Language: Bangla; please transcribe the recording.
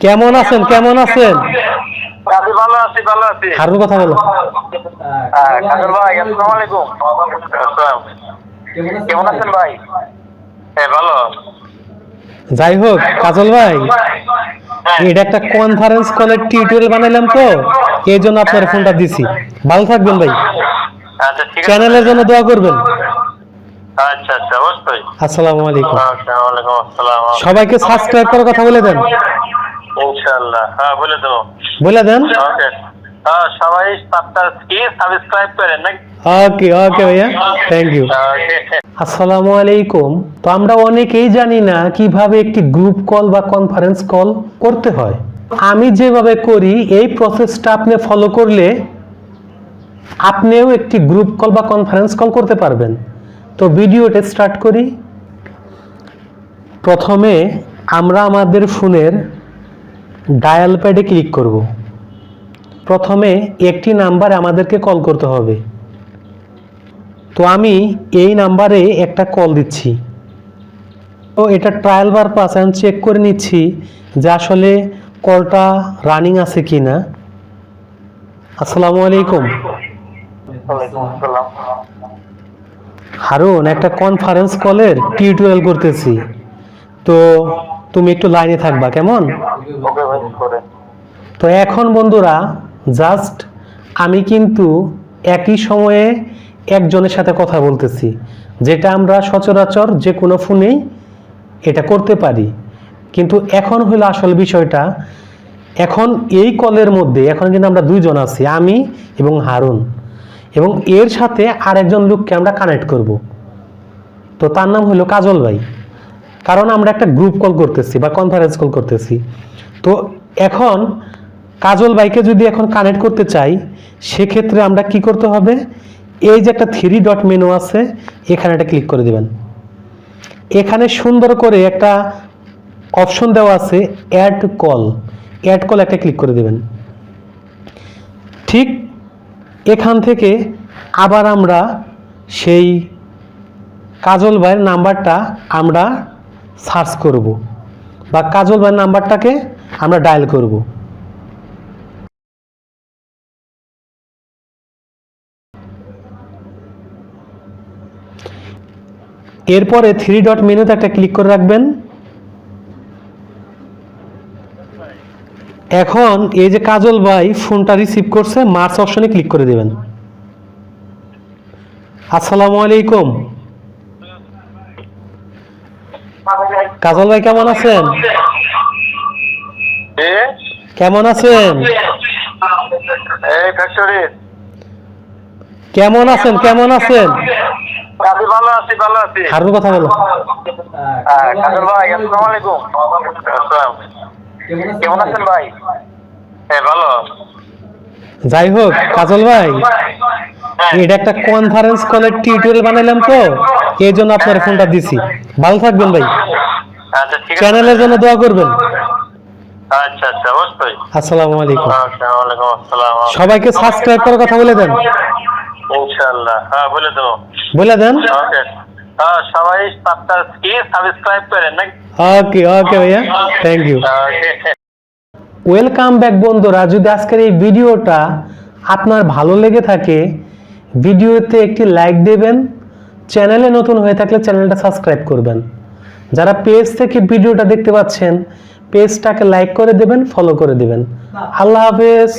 কেমন আছেন? কেমন আছেন? আছি ভালো আছি ভালো আছি। হারুর কথা বলো। হ্যাঁ, ভাই আসসালামু আলাইকুম। কেমন আছেন ভাই? হ্যাঁ ভালো। যাই হোক কাজল ভাই হ্যাঁ, এটা একটা কনফারেন্স কলের টিউটোরিয়াল বানাইলাম তো এই জন্য আপনার ফোনটা দিছি। ভালো থাকবেন ভাই। আচ্ছা চ্যানেলের জন্য দোয়া করবেন। আচ্ছা আচ্ছা অবশ্যই। আসসালামু আলাইকুম। আসসালামু আলাইকুম আসসালাম। সবাইকে সাবস্ক্রাইব করার কথা বলে দেন। ইনশাআল্লাহ। হ্যাঁ বলে দেবো। বলে দেন। হ্যাঁ সবাই কি সাবস্ক্রাইব করেন নাকি? ওকে ওকে ভাইয়া। থ্যাংক ইউ আসসালামু আলাইকুম। তো আমরা অনেকেই জানি না কীভাবে একটি গ্রুপ কল বা কনফারেন্স কল করতে হয়। আমি যেভাবে করি এই প্রসেসটা আপনি ফলো করলে আপনিও একটি গ্রুপ কল বা কনফারেন্স কল করতে পারবেন। তো ভিডিওটা স্টার্ট করি। প্রথমে আমরা আমাদের ফোনের ডায়াল প্যাডে ক্লিক করব। প্রথমে একটি নাম্বারে আমাদেরকে কল করতে হবে। তো আমি এই নাম্বারে একটা কল দিচ্ছি। তো এটা ট্রায়াল বার পাস আমি চেক করে নিচ্ছি যে আসলে কলটা রানিং আছে কি না আসসালামু আলাইকুম। হারুন একটা কনফারেন্স কলের টিউটোরিয়াল করতেছি। তো তুমি একটু লাইনে থাকবা কেমন? তো এখন বন্ধুরা জাস্ট আমি কিন্তু একই সময়ে একজনের সাথে কথা বলতেছি, যেটা আমরা সচরাচর যে কোনো ফোনেই এটা করতে পারি। কিন্তু এখন হলো আসল বিষয়টা, এখন এই কলের মধ্যে, এখন কিন্তু আমরা দুইজন আছি, আমি এবং হারুন। এবং এর সাথে আরেকজন লোককে আমরা কানেক্ট করব। তো তার নাম হলো কাজল ভাই। কারণ আমরা একটা গ্রুপ কল করতেছি বা কনফারেন্স কল করতেছি। তো এখন কাজল ভাইকে যদি এখন কানেক্ট করতে চাই, সেক্ষেত্রে আমরা কি করতে হবে? এই যে একটা থ্রি ডট মেনু আছে, এখানে এটা ক্লিক করে দেবেন। এখানে সুন্দর করে একটা অপশন দেওয়া আছে অ্যাড কল অ্যাড কল একটা ক্লিক করে দেবেন। ঠিক এখান থেকে আবার আমরা সেই কাজল ভাইয়ের নাম্বারটা আমরা সার্চ করব। বা কাজল ভাইয়ের নাম্বারটাকে আমরা ডায়াল করব। এরপরে থ্রি ডট মেনুতে একটা ক্লিক করে রাখবেন। এখন এই যে কাজল ভাই ফোনটা রিসিভ করছে মার্চ অপশনে ক্লিক করে দেবেন। আসসালামু আলাইকুম। কাজল ভাই কেমন আছেন? কেমন আছেন? এই ফ্যাক্টরি। কেমন আছেন? কেমন আছেন? আছি ভালো আছি ভালো আছি। হারুর কথা বলো। হ্যাঁ, কাজল ভাই আসসালামু আলাইকুম। কেমন আছেন ভাই? হ্যাঁ ভালো। যাই হোক কাজল ভাই হ্যাঁ, এটা একটা কনফারেন্স কলের টিউটোরিয়াল বানাইলাম তো এই জন্য আপনার ফোনটা দিছি। ভালো থাকবেন ভাই। চ্যানেলের জন্য দোয়া করবেন। আচ্ছা আচ্ছা অবশ্যই। আসসালামু আলাইকুম। আসসালামু আলাইকুম আসসালাম সবাইকে সাবস্ক্রাইব করার কথা বলে দেন। ইনশাআল্লাহ। হ্যাঁ বলে দেবো। বলে দেন। ওকে। হ্যাঁ সবাই সাতটা সাবস্ক্রাইব করেন নাকি? ওকে ওকে ভাইয়া। থ্যাংক ইউ ওয়েলকাম ব্যাক বন্ধুরা। যদি আজকের এই ভিডিওটা আপনার ভালো লেগে থাকে ভিডিওতে একটি লাইক দেবেন। চ্যানেলে নতুন হয়ে থাকলে চ্যানেলটা সাবস্ক্রাইব করবেন। যারা পেজ থেকে ভিডিওটা দেখতে পাচ্ছেন পেজটাকে লাইক করে দেবেন ফলো করে দেবেন। আল্লাহ হাফেজ।